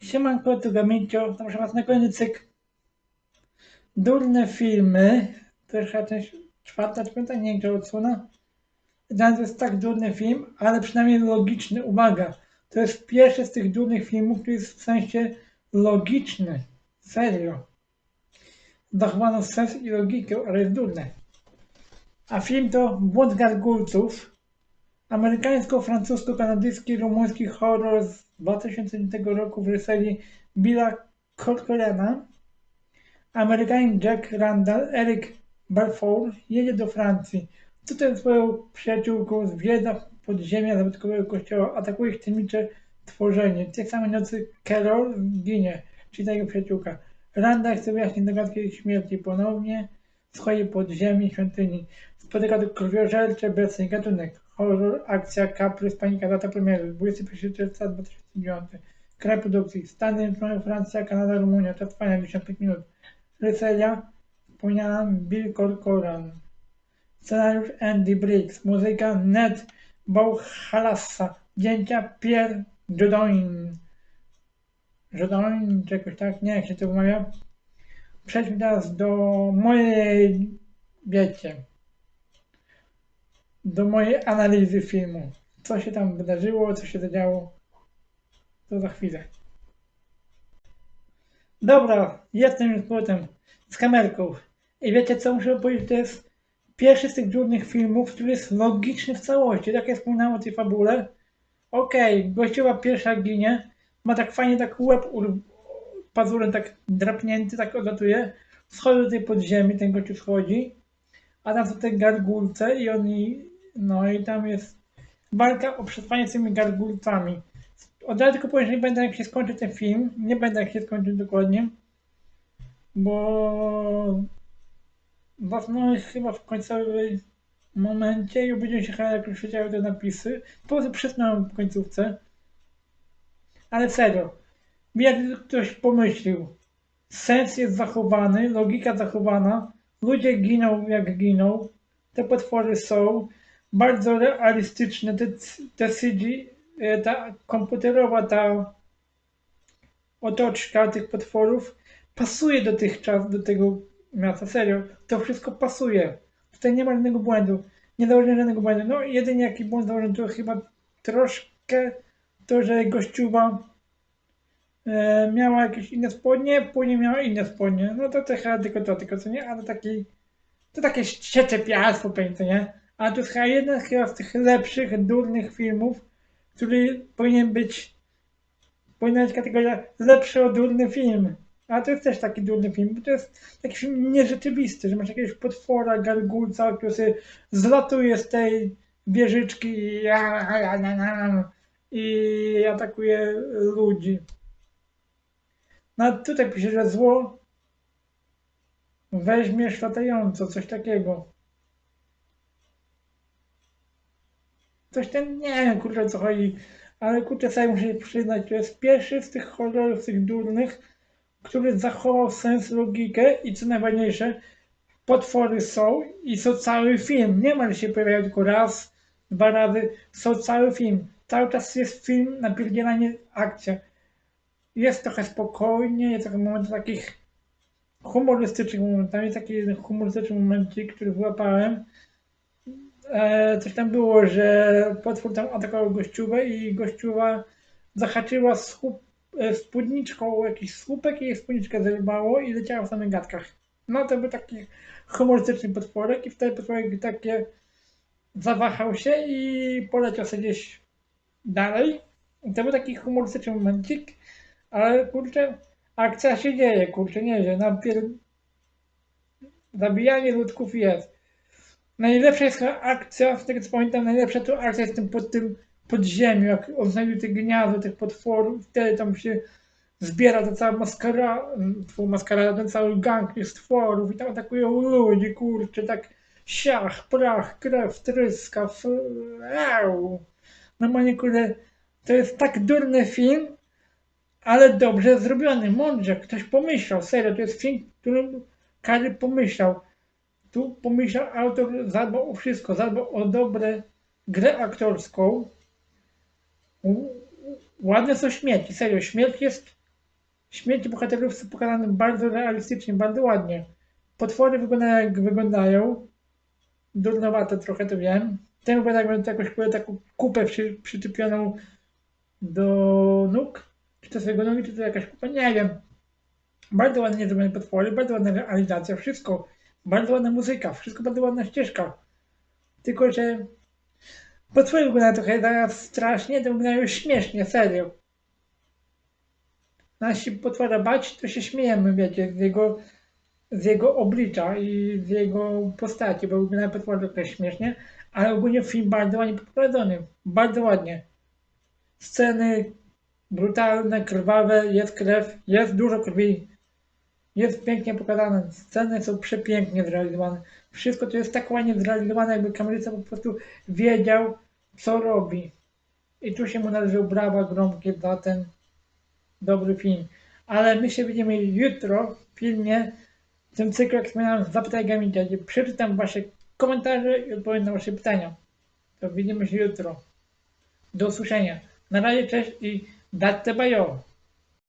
Siemanko, tu Gamincio, zapraszam was na kolejny cykl. Durne filmy, to już chyba część czwarta, piąta, nie wiem, odsłona. Dla to jest tak durny film, ale przynajmniej logiczny, uwaga. To jest pierwszy z tych durnych filmów, który jest w sensie logiczny. Serio. Zachowano sens i logikę, ale jest durny. A film to Błąd Gargulców, amerykańsko-francusko-kanadyjski rumuński horror z 2009 roku w reżyserii Billa Corcorana. Amerykanin Jack Randall, Eric Balfour jedzie do Francji. Tutaj swoją przyjaciółką zwiedza podziemia zabytkowego kościoła, atakuje ich tajemnicze tworzenie. W tej samej nocy Carol ginie, czyli ta jego przyjaciółka. Randall chce wyjaśnić zagadkę ich śmierci ponownie. Schodzi pod ziemię świątyni. Spotyka to krwiożerczy, obecny gatunek. Horror, akcja, kaprys, panika, data premiery. 21 czerwca 2009. Kraj produkcji. Stany Zjednoczone, Francja, Kanada, Rumunia. Czas trwania 55 minut. Reseria. Wspomniana Bill Corcoran. Scenariusz Andy Briggs. Muzyka Ned Bauchalassa. Zdjęcia Pierre Jodoin. Jodoin, czy jakoś tak, nie jak się to wymawia. Przejdźmy teraz do mojej, wiecie, do mojej analizy filmu. Co się tam wydarzyło, co się zadziało, to za chwilę. Dobra, jestem już powrotem z kamerką. I wiecie co muszę powiedzieć, to jest pierwszy z tych durnych filmów, który jest logiczny w całości. Tak jak wspominałem o tej fabule. Okej, okay, gościowa pierwsza ginie, ma tak fajnie tak łeb ur- pazurem tak drapnięty, tak odlatuje. Schodzi do tej podziemi, ten gościu schodzi. A tam są te gargulce i oni, no i tam jest walka o przetrwanie z tymi gargulcami. Od razu tylko powiem, że nie będę jak się skończy ten film, nie będę jak się skończy dokładnie, bo zasnąłem chyba w końcowym momencie i obudziłem się chyba jak już wiedziałem te napisy. Po prostu przysnąłem w końcówce. Ale serio, jak ktoś pomyślił, sens jest zachowany, logika zachowana, ludzie giną jak giną, te potwory są bardzo realistyczne, te, te CG, e, ta komputerowa ta otoczka tych potworów pasuje do tych czas, do tego miasta, serio, to wszystko pasuje. Tutaj nie ma żadnego błędu, nie założyłem żadnego błędu. No jedynie jaki błąd założyłem to chyba troszkę to, że gościuwa e, miała jakieś inne spodnie, później miała inne spodnie. No to trochę tylko to, tylko co nie, ale taki, to takie ścieczepiarstwo pewnie, co nie? A to jest jeden z tych lepszych, durnych filmów, który powinien być, powinna być kategoria lepszy o durny film. A to jest też taki durny film, bo to jest taki film nierzeczywisty, że masz jakiegoś potwora, gargulca, który sobie zlatuje z tej wieżyczki i, atakuje ludzi. No tutaj pisze, że zło weźmiesz latająco, coś takiego. Coś ten, nie wiem kurczę co chodzi, ale kurczę sobie muszę przyznać, to jest pierwszy z tych horrorów, z tych durnych, który zachował sens, logikę i co najważniejsze, potwory są i są cały film. Nie ma, się pojawiają tylko raz, dwa razy, są cały film. Cały czas jest film, napierdzielanie, akcja. Jest trochę spokojnie, jest trochę moment takich humorystycznych momentami, taki jeden humorystyczny momencik, który wyłapałem. E, coś tam było, że potwór tam atakował gościówę i gościuwa zahaczyła e, spódniczką jakiś słupek i jej spódniczkę zerwało i leciała w samych gadkach. No to był taki humorystyczny potworek i wtedy potworek takie zawahał się i poleciał sobie gdzieś dalej. I to był taki humorystyczny momencik, ale kurczę, akcja się dzieje, kurczę, nie że napier... Zabijanie ludków jest. Najlepsza jest akcja, z tego co pamiętam, najlepsza to akcja jest tym pod tym podziemiu, jak on znajduje te gniazdo tych potworów, wtedy tam się zbiera ta cała maskara, maskarada, ten cały gang tych stworów i tam atakują ludzi, kurczę, tak siach, prach, krew, tryska, f... Eł. Normalnie, kurde, to jest tak durny film, ale dobrze zrobiony, mądrze, ktoś pomyślał, serio, to jest film, którym każdy pomyślał. Tu pomyślał autor, zadbał o wszystko, zadbał o dobre grę aktorską. Ładne są śmierci, serio, śmierć jest Śmierci bohaterów są pokazane bardzo realistycznie, bardzo ładnie. Potwory wyglądają jak wyglądają. Durnowato trochę to wiem. Ten wygląda jakby jakąś taką kupę przy, przytupioną do nóg. Czy to są jego nogi, czy to jakaś kupa, nie wiem. Bardzo ładnie zrobione potwory, bardzo ładna realizacja, wszystko. Bardzo ładna muzyka, wszystko bardzo ładna ścieżka. Tylko, że potwory wyglądają trochę teraz strasznie, to wyglądają śmiesznie, serio. Nas się potwora bać, to się śmiejemy, wiecie, z jego, z jego oblicza i z jego postaci, bo wyglądają potwory trochę śmiesznie, ale ogólnie film bardzo ładnie poprowadzony, bardzo ładnie. Sceny brutalne, krwawe, jest krew, jest dużo krwi, jest pięknie pokazane, sceny są przepięknie zrealizowane. Wszystko to jest tak ładnie zrealizowane, jakby kamerzysta po prostu wiedział, co robi. I tu się mu należą brawa gromkie za ten dobry film. Ale my się widzimy jutro w filmie, w tym cyklu, jak wspomniałem, Zapytaj Gamika, gdzie przeczytam wasze komentarze i odpowiem na wasze pytania. To widzimy się jutro. Do usłyszenia. Na razie cześć i datte bajo.